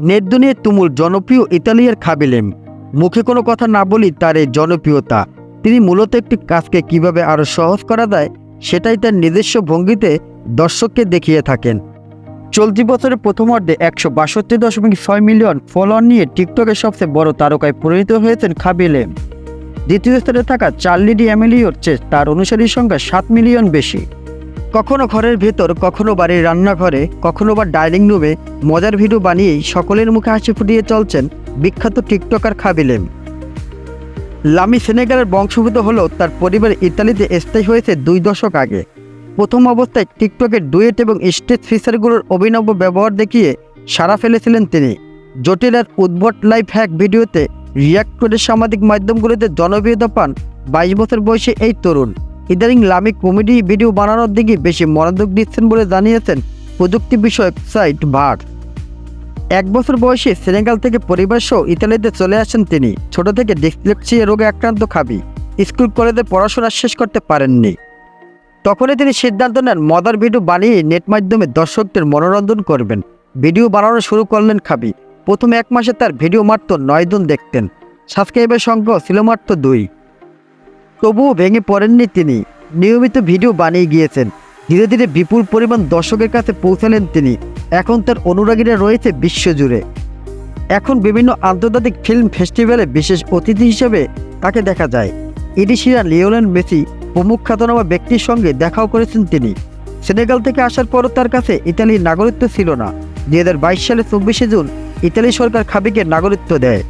Net দুনিয়ায় তুমুল জনপ্রিয় ইতালিয়ার খাবিলেম। মুখে কোনো কথা না বলি তার এই জনপ্রিয়তা। তিনি মূলত একটি কাজকে কীভাবে আরও সহজ করা যায়, সেটাই তার নিজস্ব ভঙ্গিতে দর্শককে দেখিয়ে থাকেন। চলতি বছরের প্রথমার্ধে একশো বাষট্টি দশমিক ছয় মিলিয়ন ফলোয়ার নিয়ে টিকটকের সবচেয়ে বড় তারকায় পরিণত হয়েছেন খাবিলেম। দ্বিতীয় স্তরে থাকা চার্লি ডি অ্যামেলিওর চেয়ে তার অনুসারীর সংখ্যা সাত মিলিয়ন বেশি। কখনো ঘরের ভেতর, কখনো বাড়ির রান্নাঘরে, কখনো বা ডাইনিং রুমে মজার ভিডিও বানিয়েই সকলের মুখে হাসি ফুটিয়ে চলছেন বিখ্যাত টিকটকার খাবিলেম লামি সেনেগালের বংশভূত হলেও তার পরিবার ইতালিতে স্থায়ী হয়েছে দুই দশক আগে। প্রথম অবস্থায় টিকটকের ডুয়েট এবং স্টেজ ফিচারগুলোর অভিনব ব্যবহার দেখিয়ে সাড়া ফেলেছিলেন তিনি। জটিল আর উদ্ভট লাইভ হ্যাক ভিডিওতে রিয়াক্ট করে সামাজিক মাধ্যমগুলোতে জনপ্রিয়তা পান বাইশ বছর বয়সী এই তরুণ। ইদানিং লামি কমেডি ভিডিও বানানোর দিকে বেশি মনোযোগ দিচ্ছেন বলে জানিয়েছেন প্রযুক্তি বিষয়ক সাইট ভার এক বছর বয়সে সেনেগাল থেকে পরিবার সহ ইতালিতে চলে আসেন তিনি। ছোট থেকে ডিসলেক্সিয়া রোগে আক্রান্ত খাবি। স্কুল, কলেজে পড়াশোনা শেষ করতে পারেননি। তখনই তিনি সিদ্ধান্ত নেন মদার ভিডিও বানিয়ে নেট মাধ্যমে দর্শকদের মনোরঞ্জন করবেন। ভিডিও বানানো শুরু করলেন খাবি। প্রথম এক মাসে তার ভিডিও মাত্র নয় জন দেখতেন। সাবস্ক্রাইবের সংখ্যা ছিল মাত্র দুই। তবুও ভেঙে পড়েননি তিনি। নিয়মিত ভিডিও বানিয়ে গিয়েছেন। ধীরে ধীরে বিপুল পরিমাণ দর্শকের কাছে পৌঁছালেন তিনি। এখন তার অনুরাগীরা রয়েছে বিশ্বজুড়ে। এখন বিভিন্ন আন্তর্জাতিক ফিল্ম ফেস্টিভ্যালে বিশেষ অতিথি হিসেবে তাকে দেখা যায়। ইডিশিরা লিওনেল মেসি প্রমুখ খ্যাতনামা ব্যক্তির সঙ্গে দেখাও করেছেন তিনি। সেনেগাল থেকে আসার পরও তার কাছে ইতালির নাগরিকত্ব ছিল না। দুই হাজার বাইশ সালে চব্বিশে জুন ইতালি সরকার খাবিকে নাগরিকত্ব দেয়।